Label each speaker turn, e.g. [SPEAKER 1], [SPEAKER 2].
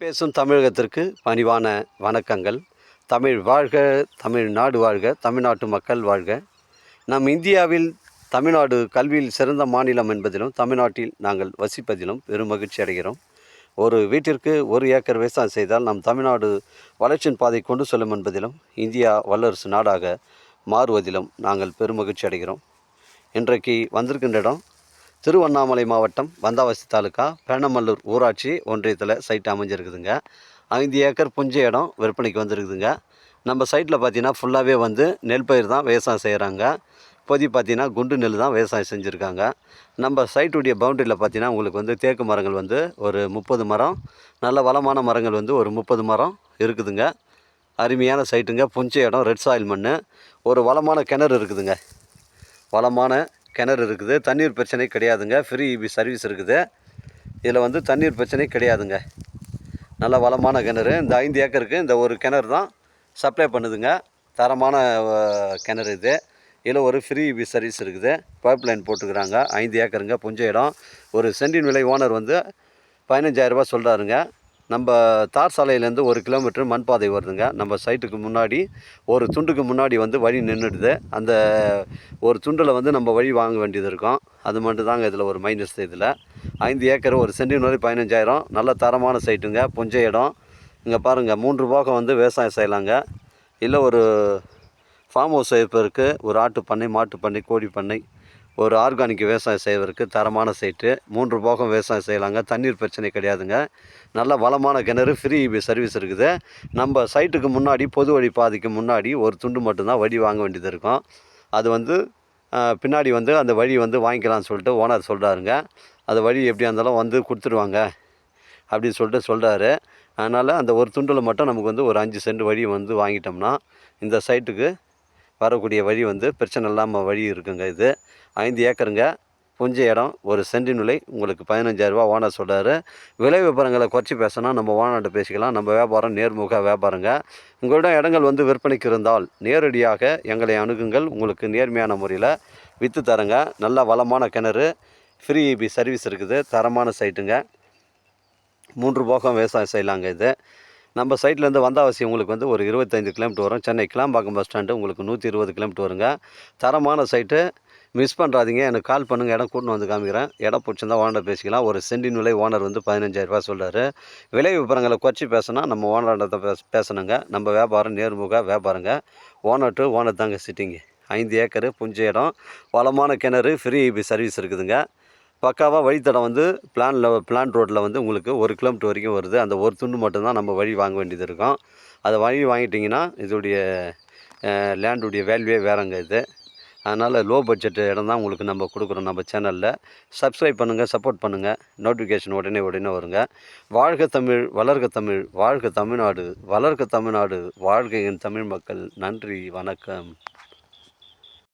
[SPEAKER 1] பேசும் தமிழகத்திற்கு பணிவான வணக்கங்கள். தமிழ் வாழ்க தமிழ்நாடு வாழ்க தமிழ்நாட்டு மக்கள் வாழ்க. நம் இந்தியாவில் தமிழ்நாடு கல்வியில் சிறந்த மாநிலம் என்பதிலும் தமிழ்நாட்டில் நாங்கள் வசிப்பதிலும் பெரும் மகிழ்ச்சி அடைகிறோம். ஒரு வீட்டிற்கு ஒரு ஏக்கர் விவசாயம் செய்தால் நம் தமிழ்நாடு வளர்ச்சியின் பாதை கொண்டு செல்லும் என்பதிலும் இந்தியா வல்லரசு நாடாக மாறுவதிலும் நாங்கள் பெருமகிழ்ச்சி அடைகிறோம். இன்றைக்கு வந்திருக்கின்ற இடம் திருவண்ணாமலை மாவட்டம் வந்தாவசி தாலுக்கா பேணமல்லூர் ஊராட்சி ஒன்றியத்தில் சைட் அமைஞ்சிருக்குதுங்க. ஐந்து ஏக்கர் புஞ்ச இடம் விற்பனைக்கு வந்திருக்குதுங்க. நம்ம சைட்டில் பார்த்தீங்கன்னா ஃபுல்லாகவே வந்து நெல் பயிர் தான் விவசாயம் செய்கிறாங்க இப்போதைக்கு பார்த்தீங்கன்னா குண்டு நெல் தான் விவசாயம் செஞ்சுருக்காங்க. நம்ம சைட்டுடைய பவுண்டரியில் பார்த்தீங்கன்னா உங்களுக்கு வந்து தேக்கு மரங்கள் வந்து ஒரு முப்பது மரம் நல்ல வளமான மரங்கள் வந்து ஒரு முப்பது மரம் இருக்குதுங்க. அருமையான சைட்டுங்க புஞ்ச இடம் ரெட் சாயில் மண் ஒரு வளமான கிணறு இருக்குதுங்க. வளமான கிணறு இருக்குது. தண்ணீர் பிரச்சனை கிடையாதுங்க. ஃப்ரீ இபி சர்வீஸ் இருக்குது. இதில் வந்து தண்ணீர் பிரச்சனை கிடையாதுங்க. நல்ல வளமான கிணறு. இந்த ஐந்து ஏக்கருக்கு இந்த ஒரு கிணறு தான் சப்ளை பண்ணுதுங்க. தரமான கிணறு இது. இதில் ஒரு ஃப்ரீ இபி சர்வீஸ் இருக்குது. பைப் லைன் போட்டுக்கிறாங்க. ஐந்து ஏக்கருங்க. புஞ்ச இடம். ஒரு சென்டின் விலை ஓனர் வந்து பதினஞ்சாயிரரூபா சொல்கிறாருங்க நம்ம தார் சாலையிலேருந்து ஒரு கிலோமீட்டர் மண் பாதை வருதுங்க. நம்ம சைட்டுக்கு முன்னாடி ஒரு துண்டுக்கு முன்னாடி வந்து வழி நின்றுடுது அந்த ஒரு துண்டில் வந்து நம்ம வழி வாங்க வேண்டியது இருக்கும். அது மட்டும் தாங்க இதில் ஒரு மைனஸ் இதில். ஐந்து ஏக்கர் ஒரு சென்டின் வரை பதினஞ்சாயிரம். நல்ல தரமான சைட்டுங்க. புஞ்ச இடம். இங்கே பாருங்கள் மூன்று போகம் வந்து விவசாயம் செய்யலாங்க. இல்லை ஒரு ஃபார்ம் ஹவுஸ் இருக்குது ஒரு ஆட்டு பண்ணை மாட்டு பண்ணை கோழி பண்ணை. ஒரு ஆர்கானிக் விவசாயம் செய்வதற்கு தரமான சைட்டு மூன்று போகம் விவசாயம் செய்யலாங்க. தண்ணீர் பிரச்சனை கிடையாதுங்க. நல்ல வளமான கிணறு ஃப்ரீ சர்வீஸ் இருக்குது. நம்ம சைட்டுக்கு முன்னாடி பொது வழி பாதைக்கு முன்னாடி ஒரு துண்டு மட்டும்தான் வழி வாங்க வேண்டியது இருக்கும். அது வந்து பின்னாடி வந்து அந்த வழி வந்து வாங்கிக்கலாம்னு சொல்லிட்டு ஓனர் சொல்கிறாருங்க அந்த வழி எப்படியா இருந்தாலும் வந்து கொடுத்துருவாங்க அப்படின்னு சொல்லிட்டு சொல்கிறாரு அதனால் அந்த ஒரு துண்டில் மட்டும் நமக்கு வந்து ஒரு அஞ்சு சென்ட் வழி வந்து வாங்கிட்டோம்னா இந்த சைட்டுக்கு வரக்கூடிய வழி வந்து பிரச்சனை இல்லாமல் வழி இருக்குங்க இது. ஐந்து ஏக்கருங்க. புஞ்ச இடம் ஒரு சென்டின் விலை உங்களுக்கு பதினஞ்சாயிரரூபா ஓனர் சொல்கிறாரு விலை விவரங்களை குறைச்சி பேசினா நம்ம ஓனர்கிட்ட பேசிக்கலாம். நம்ம வியாபாரம் நேர்முக வியாபாரங்க. உங்களிடம் இடங்கள் வந்து விற்பனைக்கு இருந்தால் நேரடியாக எங்களை அணுகுங்கள். உங்களுக்கு நேர்மையான முறையில் விற்று தரங்க. நல்ல வளமான கிணறு ஃப்ரீ இபி சர்வீஸ் இருக்குது. தரமான சைட்டுங்க மூன்று போகம் விவசாயம் செய்யலாங்க இது. நம்ம சைட்லேருந்து வந்தாவசி உங்களுக்கு வந்து ஒரு இருபத்தைந்து கிலோமீட்டர் வரும். சென்னை கிளாம்பாக்கம் பஸ் ஸ்டாண்டு உங்களுக்கு நூற்றி இருபது கிலோமீட்டர் வருங்க. தரமான சைட்டு மிஸ் பண்ணுறாதீங்க எனக்கு கால் பண்ணுங்கள் இடம் கூட்டின்னு வந்து காமிக்கிறேன். இடம் பிடிச்சிருந்தா ஓனர் பேசிக்கலாம். ஒரு சென்டின் விலை ஓனர் வந்து பதினஞ்சாயிரரூபா சொல்கிறாரு விலை விவரங்களை குறைச்சி பேசினா நம்ம ஓனர்கிட்ட பேச பேசணுங்க. நம்ம வியாபாரம் நேர்முக வியாபாரங்க. ஓனர் டு ஓனர் தாங்க சிட்டிங்கு ஐந்து ஏக்கரு புஞ்ச இடம் வளமான கிணறு ஃப்ரீ சர்வீஸ் இருக்குதுங்க. பக்காவாக வழித்தடம் வந்து பிளானில் பிளான் ரோட்டில் வந்து உங்களுக்கு ஒரு கிலோமீட்டர் வரைக்கும் வருது. அந்த ஒரு துண்டு மட்டும்தான் நம்ம வழி வாங்க வேண்டியது இருக்கும். அதை வழி வாங்கிட்டிங்கன்னா இதோடைய லேண்டுடைய வேல்யூவே வேறங்க இது. அதனால் லோ பட்ஜெட் இடம் தான் உங்களுக்கு நம்ம கொடுக்குறோம் நம்ம சேனலில். சப்ஸ்கிரைப் பண்ணுங்கள் சப்போர்ட் பண்ணுங்கள் நோட்டிஃபிகேஷன் உடனே உடனே வருங்க. வாழ்க தமிழ் வளர்க தமிழ் வாழ்க தமிழ்நாடு வளர்க தமிழ்நாடு வாழ்க என் தமிழ் மக்கள். நன்றி வணக்கம்.